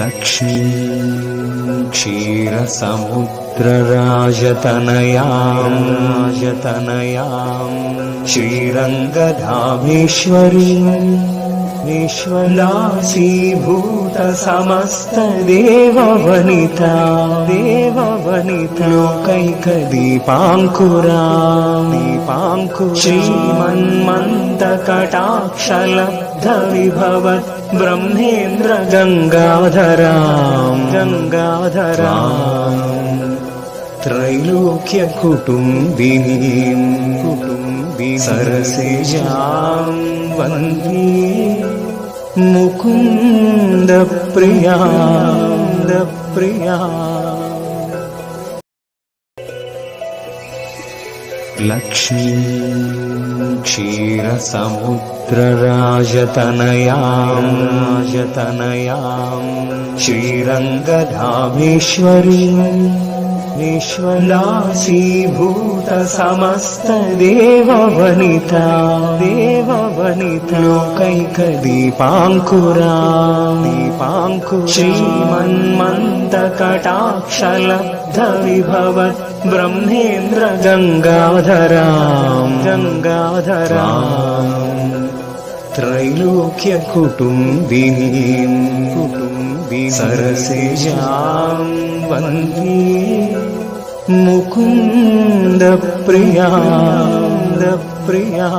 Lakshmi क्षीरसमुद्रराजतनयां राजतनयां श्रीरङ्गधामेश्वरीम् विश्वदासीभूत समस्तदेववनिता देववनिता लोकैकदीपाङ्कुरा दीपाङ्कुर श्रीमन्मन्तकटाक्षलब्धविभवत् ब्रह्मेन्द्र गङ्गाधराम् गङ्गाधराम् त्रैलोक्यकुटुम्बिनीम् कुटुम्बि सरसिजां Vande Mukundapriya Priya Lakshmi क्षीरसमुद्रराजतनयां राजतनयां श्रीरङ्गधामेश्वरीम् विश्वदासीभूत समस्तदेववनिता देववनिता लोकैकदीपाङ्कुरा दीपाङ्कुर ശബ്ദവിഭവ Brahmendra ഗംഗാധരാം. ഗംഗാധരാം. ത്രൈലോക്യ കുടുംബിനീം കുടുംബി സരസേജാം വന്ദി Mukunda Priya Priya